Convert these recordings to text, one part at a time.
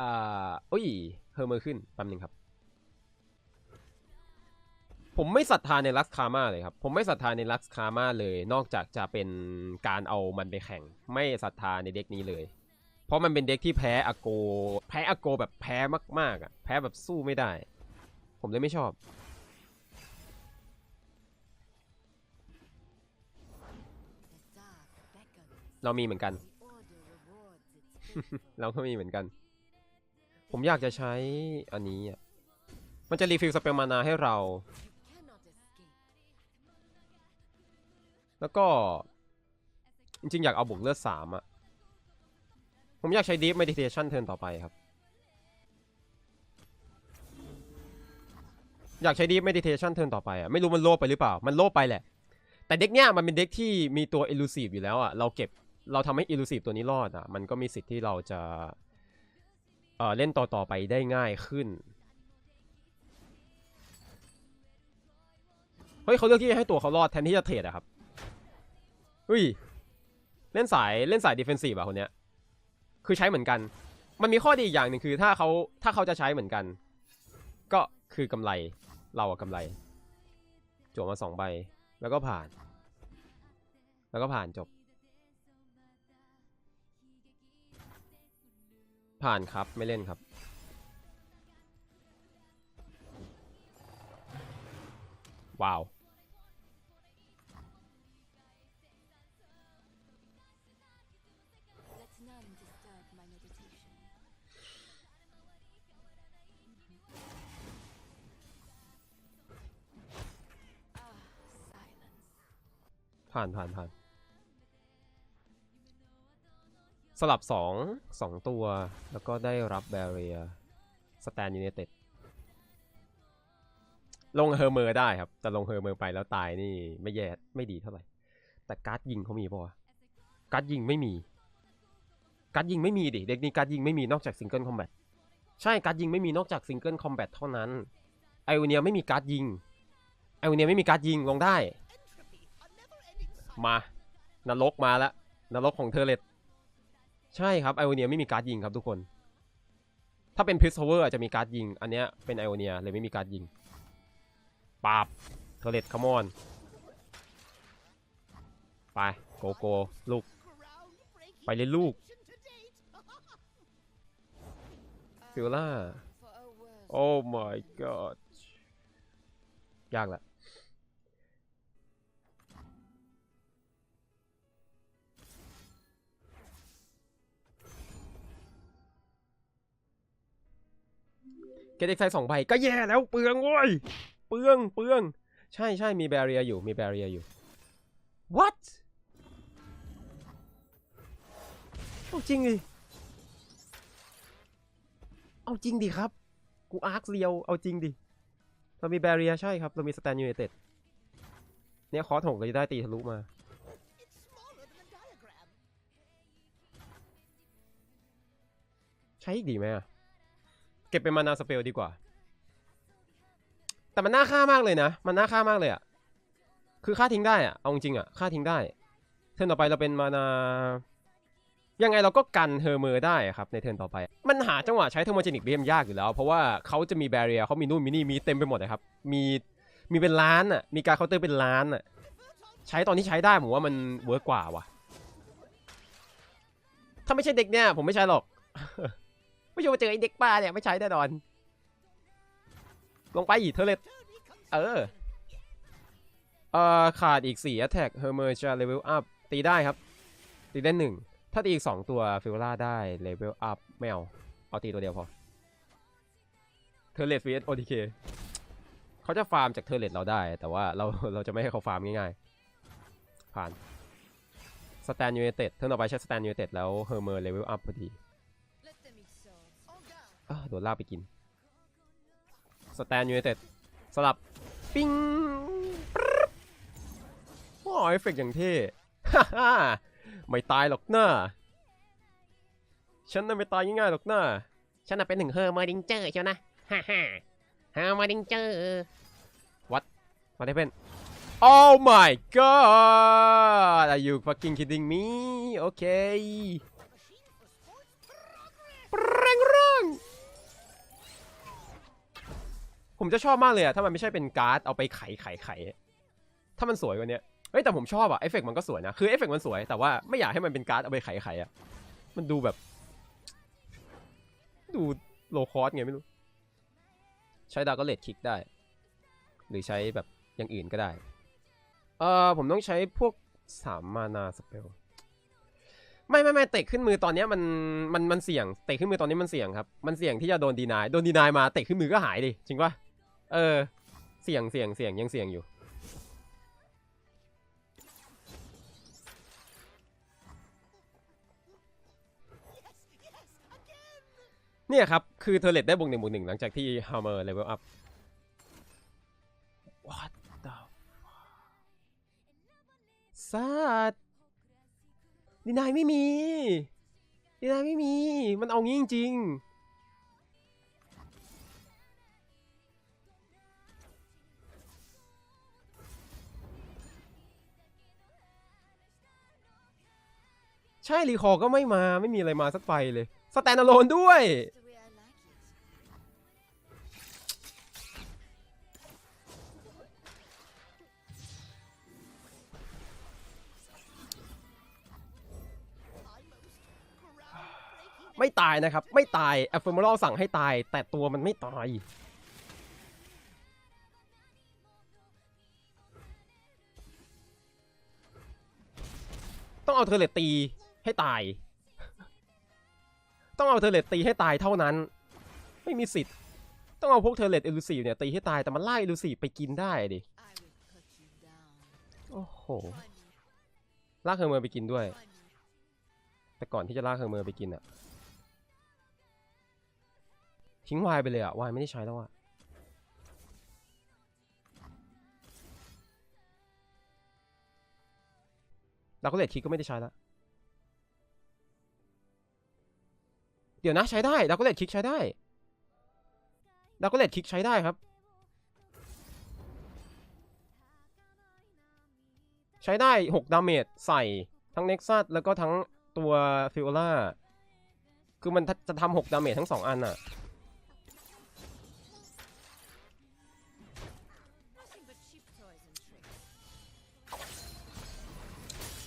อ่าอุ้ยเฮอร์เมอร์ขึ้นแป๊บนึงครับ ผมไม่ศรัทธาในลักคามาเลยครับ ผมไม่ศรัทธาในลักคามาเลย นอกจากจะเป็นการเอามันไปแข่ง ไม่ศรัทธาในเด็กนี้เลย เพราะมันเป็นเด็กที่แพ้อโก แพ้อโกแบบแพ้มากๆอะ แพ้แบบสู้ไม่ได้ ผมเลยไม่ชอบเรามีเหมือนกัน เราก็มีเหมือนกัน ผมอยากจะใช้อันนี้อะ มันจะรีฟิลสเปลมานาให้เรา แล้วก็ จริงๆ อยากเอาบุกเลือดสามอะ ผมอยากใช้ Deep Meditation เทิร์นต่อไปครับ อยากใช้ Deep Meditation เทิร์นต่อไปอะ ไม่รู้มันโลภไปหรือเปล่า มันโลภไปแหละ แต่เด็กเนี้ยมันเป็นเด็กที่มีตัว Elusive อยู่แล้วอะ เราเก็บ เราทำให้ Elusive ตัวนี้รอดอะ มันก็มีสิทธิ์ที่เราจะ เอ่อเล่นต่อๆไปได้ง่ายขึ้น เฮ้ยเขาเลือกที่จะให้ตัวเขารอดแทนที่จะเทรดอะครับเฮ้ยเล่นสายเล่นสายดิเฟนซีฟอะคนเนี้ย คือใช้เหมือนกัน มันมีข้อดีอย่างหนึ่งคือถ้าเขาถ้าเขาจะใช้เหมือนกัน ก็คือกำไรเราอะกำไรจวมาสองใบ แล้วก็ผ่าน แล้วก็ผ่านจบ ผ่านครับไม่เล่นครับ ว้าว ผ่านผ่านผ่าน ลับสองสองตัว แล้วก็ได้รับแบเรียสแตนยูเนเต็ดลงเฮอร์เมอร์ได้ครับ แต่ลงเฮอร์เมอร์ไปแล้วตายนี่ไม่แย่ไม่ดีเท่าไหร่ แต่การ์ดยิงเขามีป่ะการ์ดยิงไม่มี การ์ดยิงไม่มีดิ เด็กนี้การ์ดยิงไม่มีนอกจากซิงเกิลคอมแบทใช่การ์ดยิงไม่มีนอกจากซิงเกิลคอมแบทเท่านั้นไอโอเนียไม่มีการ์ดยิงไอโอเนียไม่มีการ์ดยิงลงได้ มานรกมาแล้วนรกของเทอเลต ใช่ครับไอโอเนียไม่มีการ์ดยิงครับทุกคน ถ้าเป็นพิสโเวอร์จะมีการ์ดยิง อันเนี้ยเป็นไอโอเนียเลยไม่มีการ์ดยิงปาบเทเลตคัมอน ไป โกโก้ลูก ไปเลยลูกฟิลล่า โอ้ my god ยากละ เกตเอ็กไซสองใบก็แย่แล้วเปลืองเว้ยเปลืองเปลือง ใช่ใช่มีแบเรียอยู่มีแบเรียอยู่ what เอาจริงดิ เอาจริงดิครับ กูอาร์คเรียว เอาจริงดิ เรามีแบเรียใช่ครับ เรามีสแตนยู i นเต็ดเนี่ยคอร์สหกเราจะได้ตีทะลุมาใช้อีกดีไหมอะ ก็บเป็นมานาสเปลดีกว่า แต่มันน่าค่ามากเลยนะ มันน่าค่ามากเลยอะคือค่าทิ้งได้อะเอาจริงอะค่าทิ้งได้ เทิร์นต่อไปเราเป็นมานา ยังไงเราก็กันเฮอร์เมอร์ได้ครับในเทิร์นต่อไป มันหาจังหวะใช้เทอร์โมเจนิกเบียมยากอยู่แล้ว เพราะว่าเขาจะมีแบเรียเขามีนู่นมีนี่มีเต็มไปหมดเลยครับ มีมีเป็นล้านอะมีการเคาน์เตอร์เป็นล้านอะใช้ตอนที่ใช้ได้ผมว่ามันเวิร์กกว่าว่ะ ถ้าไม่ใช่เด็กเนี่ยผมไม่ใช้หรอก ไม่ใช่ว่าเจอไอ้เด็กป้าเนี่ยไม่ใช้แน่นอน ลงไปอีกเทอร์เลตเออเอ่อขาดอีก4 attack เฮอร์เมอร์จะเลเวลอัพตีได้ครับ ตีได้หนึ่งถ้าตีอีก 2 ตัวฟิลล่าได้เลเวลอัพไม่เอา เอาตีตัวเดียวพอเทอร์เลต vs OTK เขาจะฟาร์มจากเทอร์เลตเราได้ แต่ว่าเราเราจะไม่ให้เขาฟาร์มง่ายๆ ผ่านสแตนยู i นเต็ดเทิร์นต่อไปใช้สแตนยู i นเต็ดแล้วเฮอร์เมอร์เลเวลอัพพอดี โดนลากไปกิน สแตนยู i นเต็ดสลับ ปิ้งโอ้เอฟเฟกต์อย่างเท่ฮ่าฮ่าไม่ตายหรอกน้าฉันน่ะไม่ตายง่ายๆหรอกน้าฉันน่ะเป็นหนึ่งเฮอร์มอร์ดิงเจอร์เชียวนะฮ่าฮ่าเฮอร์มอร์ดิงเจอร์วัดมาได้เป็น Oh my god are you fucking kidding me โอเคแรง ผมจะชอบมากเลยอะถ้ามันไม่ใช่เป็นการ์ดเอาไปไขไขไขถ้ามันสวยกว่านี้เฮ้ยแต่ผมชอบอะเอฟเฟกต์มันก็สวยนะคือเอฟเฟกต์มันสวยแต่ว่าไม่อยากให้มันเป็นการ์ดเอาไปไขไขอะมันดูแบบ ดูโลคอสไงไม่รู้ ใช้ดาวก็เลดคิกได้ หรือใช้แบบอย่างอื่นก็ได้ เออผมต้องใช้พวกสามมานาสเปลไม่ไม่ไม่เตะขึ้นมือตอนนี้มันมันมันเสี่ยงเตะขึ้นมือตอนนี้มันเสี่ยงครับ มันเสี่ยงที่จะโดนดีนายโดนดีนายมาเตะขึ้นมือก็หายดิจริงปะ เออ เสี่ยงเสี่ยงเสี่ยงยังเสี่ยงอยู่ เนี่ยครับ คือเทอร์เลตได้บวกหนึ่งบวกหนึ่งหลังจากที่ฮ a มเมอร์เลเวลอัพ What the สัตว์ดีนายไม่มีดีนายไม่มี มันเอางี้จริงๆ ใช่รีคอก็ไม่มาไม่มีอะไรมาสักไฟเลยสแตนอะโลนด้วย ไม่ตายนะครับ ไม่ตายแอฟเฟอร์มอลสั่งให้ตาย แต่ตัวมันไม่ตายต้องเอาเทอเลตตี ให้ตาย ต้องเอาเทเลตตีให้ตายเท่านั้น ไม่มีสิทธิ์ ต้องเอาพวกเทเลตเอลูซีเนี่ยตีให้ตายแต่มันไล่เอลูซีไปกินได้ดิโอ้โหลากเฮอร์เมอร์ไปกินด้วย แต่ก่อนที่จะลากเฮอร์เมอร์ไปกินอะทิ้งวายไปเลยอะวายไม่ได้ใช้แล้วอะดาวก็เลตคิกก็ไม่ได้ใช้แล้ว เดี๋ยวนะใช้ได้ดาวก็เลตคิกใช้ได้ดาวก็เลตคิกใช้ได้ครับ ใช้ได้ 6 ดาเมจใส่ทั้งเน็กซัสแล้วก็ทั้งตัวฟิโอล่าคือมันจะทำ6ดาเมจทั้ง2อันนะ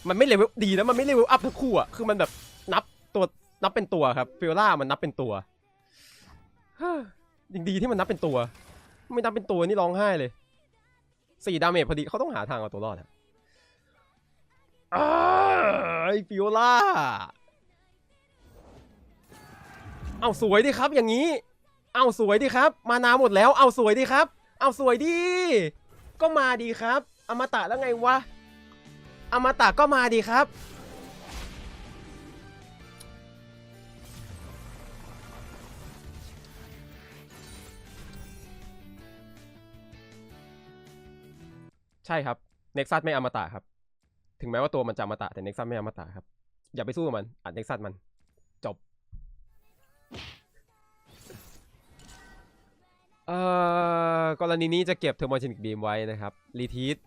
มันไม่เลเวลดีนะมันไม่เลเวลอัพทั้งคู่อะคือมันแบบนับ นับเป็นตัวครับฟิโอล่ามันนับเป็นตัวยังดีที่มันนับเป็นตัว ไม่นับเป็นตัวนี่ร้องไห้เลยสี่ดาเมจพอดีเขาต้องหาทางเอาตัวรอดอะไอฟิโอล่า เอาสวยดิครับ อย่างนี้ เอาสวยดิครับ มานาหมดแล้ว เอาสวยดิครับ เอาสวยดิ ก็มาดีครับ อมตะแล้วไงวะ อมตะก็มาดีครับ ใช่ครับเน็กซัสไม่อมตะครับ ถึงแม้ว่าตัวมันจะอมตะแต่เน็กซัสไม่อมตะครับ อย่าไปสู้มันอัดเน็กซัสมัน จบ เอ่อกรณีนี้จะเก็บเทอร์โมจินิกบีมไว้นะครับ รีทีส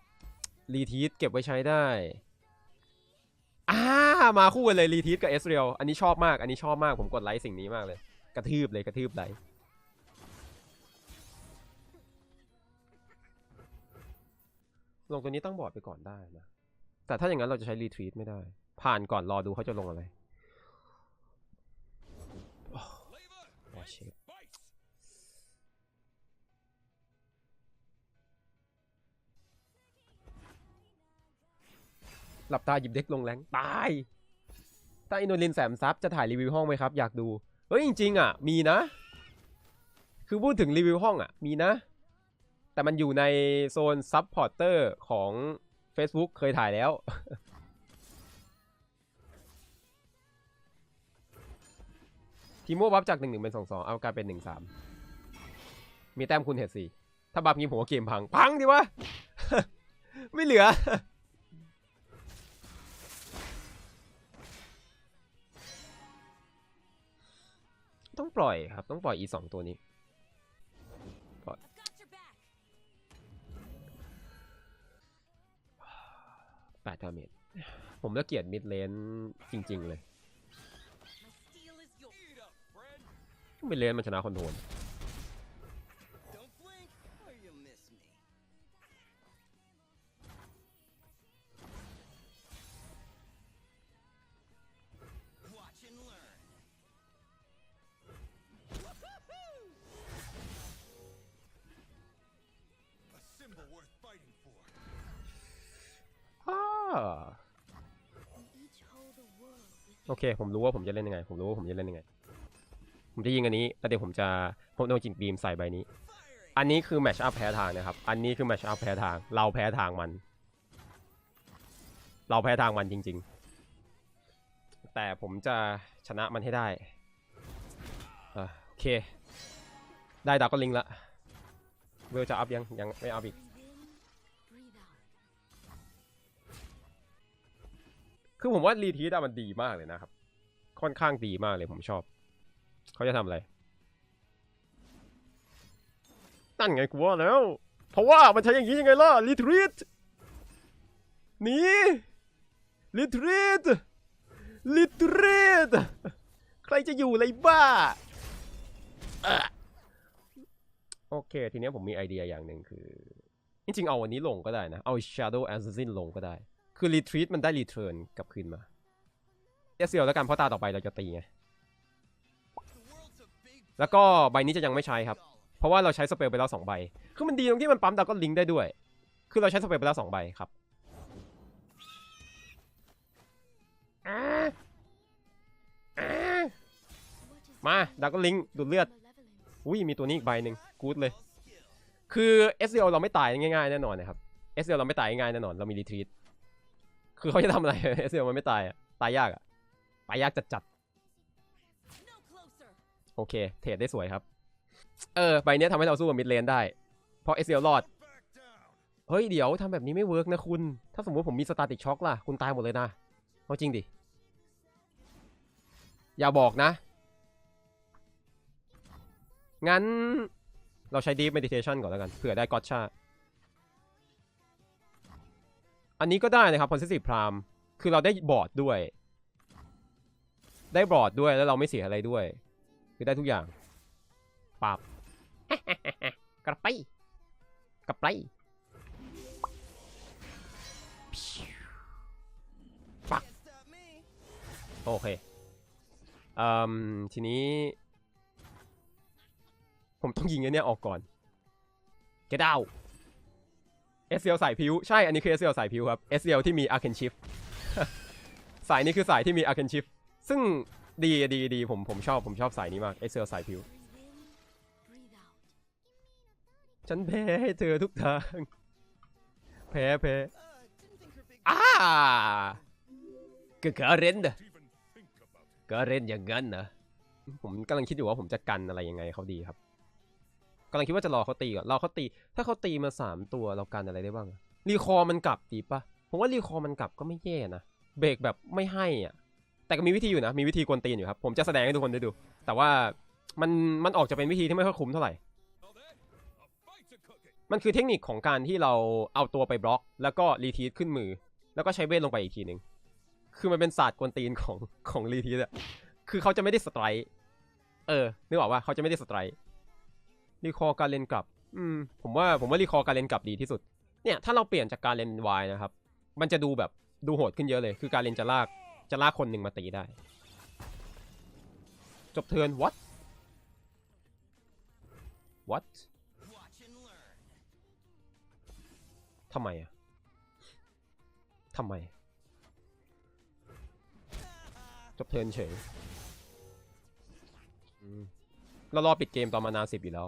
รีทีสเก็บไว้ใช้ได้อ่ามาคู่กันเลยรีทีสกับเอสเรียลอันนี้ชอบมาก อันนี้ชอบมากผมกดไลค์สิ่งนี้มากเลย กระทืบเลยกระทืบไลค์ ลงตัวนี้ตั้งบอร์ดไปก่อนได้นะ แต่ถ้าอย่างนั้นเราจะใช้รีทรีตไม่ได้ ผ่านก่อนรอดูเขาจะลงอะไรโอ้โหเชฟหลับตาหยิบเด็กลงแรงตายถ้าอินโดลินแสมซับจะถ่ายรีวิวห้องไหมครับ อยากดู เฮ้ย จริง ๆ อะ มีนะ คือพูดถึงรีวิวห้องอะ มีนะ แต่มันอยู่ในโซนซับพอร์เตอร์ของ Facebook เคยถ่ายแล้ว ทีโมบัฟจาก1 1เป็น2 2เอากลายเป็น1 3มีแต้มคุณเหตุสี่ถ้าบัฟงี้ผมว่าเกมพัง พังดิวะ ไม่เหลือ ต้องปล่อยครับ ต้องปล่อยอีสองตัวนี้ แปดดาเมจผมละเกียดมิดเลนจริง ๆ เลย My steel is yours. มิดเลนมันชนะคอนโทรล โอเค ผมรู้ว่าผมจะเล่นยังไง ผมรู้ว่าผมจะเล่นยังไง ผมจะยิงอันนี้แล้วเดี๋ยวผมจะผมโดนจิงบีมใส่ใบนี้ อันนี้คือแมชอัพแพ้ทางนะครับ อันนี้คือแมชอัพแพ้ทาง เราแพ้ทางมัน เราแพ้ทางมันจริง ๆ แต่ผมจะชนะมันให้ได้โอเค ได้ดาวก็ลิงละเวลจะอัพยังยังไม่อัพอีก คือผมว่ารีทีดมันดีมากเลยนะครับ ค่อนข้างดีมากเลยผมชอบ เขาจะทำอะไรนั่นไงกูว่าแล้ว เพราะว่ามันใช้อย่างนี้ยังไงล่ะรีทีตหนีรีทีตรีทีตใครจะอยู่เลยบ้าโอเค ทีเนี้ยผมมีไอเดียอย่างหนึ่งคือ จริงๆ เอาวันนี้ลงก็ได้นะ เอา Shadow Assassin ลงก็ได้ คือ Retreat มันได้ Return กลับคืนมาเอสเซียวแล้วกันเพราะตาต่อไปเราจะตีไงแล้วก็ใบนี้จะยังไม่ใช้ครับ เพราะว่าเราใช้สเปลไปแล้วสองใบ คือมันดีตรงที่มันปั๊มดาวก็ลิงก์ได้ด้วย คือเราใช้สเปลไปแล้วสองใบครับ มาดาวก็ลิงก์ดูดเลือด อุ้ยมีตัวนี้อีกใบหนึ่งกู๊ดเลย คือ s อ o เราไม่ตายง่ายๆแน่นอนนะครับ s อ o เราไม่ตายง่ายๆแน่นอน เรามีรีทรีต คือเขาจะทำอะไร s อ o มันไม่ตายอะตายยากอะตายยากจัดๆโอเค เทรดได้สวยครับ เออใบเนี้ยทำให้เราสู้กับมิดเลนได้ เพราะ s อ o รอด เฮ้ย เดี๋ยวทำแบบนี้ไม่เวิร์กนะคุณ ถ้าสมมติผมมีสตาติกช็อคล่ะ คุณตายหมดเลยนะ เอาจริงดิ อย่าบอกนะ งั้นเราใช้ Deep Meditation ก่อนแล้วกัน เผื่อได้กอตชา อันนี้ก็ได้นะครับ Possessive Prime คือเราได้บอร์ดด้วย ได้บอร์ดด้วยแล้วเราไม่เสียอะไรด้วย คือได้ทุกอย่างปับกระไปกระไปปักโอเคอืมทีนี้ ผมต้องยิงไอ้เนี่ยออกก่อน get out เอสเซลสายพิวใช่ อันนี้คือเอสเซลสายพิวครับเอสเซลที่มีอาร์เคนชิฟสายนี้คือสายที่มีอาร์เคนชิฟซึ่งดีดีดีผมผมชอบผมชอบสายนี้มากเอสเซลสายพิวฉันแพ้ให้เธอทุกทาง แพ้แพ้อ่าก็เกเรนเดอเกเรนอย่างนั้นนะผมกำลังคิดอยู่ว่าผมจะกันอะไรยังไงเขาดีครับ กำลังคิดว่าจะรอเขาตีก่อนรอเขาตี ถ้าเขาตีมาสามตัวเรากันอะไรได้บ้าง รีคอร์มันกลับดีปะผมว่ารีคอร์มันกลับก็ไม่แย่นะ เบรกแบบไม่ให้อะ แต่ก็มีวิธีอยู่นะ มีวิธีกวนตีนอยู่ครับ ผมจะแสดงให้ทุกคนได้ดู แต่ว่ามันมันออกจะเป็นวิธีที่ไม่ค่อยคุ้มเท่าไหร่ มันคือเทคนิคของการที่เราเอาตัวไปบล็อก แล้วก็รีทีสขึ้นมือ แล้วก็ใช้เวทลงไปอีกทีหนึ่งคือมันเป็นศาสตร์กวนตีนของของรีทีสอะคือเขาจะไม่ได้สไตร์เออนึกออกว่าเขาจะไม่ได้สไตร์ รีคอร์การเล่นกลับ อืม ผมว่าผมว่ารีคอร์การเล่นกลับดีที่สุด เนี่ยถ้าเราเปลี่ยนจากการเล่นวายนะครับ มันจะดูแบบดูโหดขึ้นเยอะเลย คือการเล่นจะลากจะลากคนหนึ่งมาตีได้ จบเทิร์น what what ทำไมอะทำไม จบเทิร์นเฉยอืมเรารอปิดเกมตอนมานาสิบอยู่แล้ว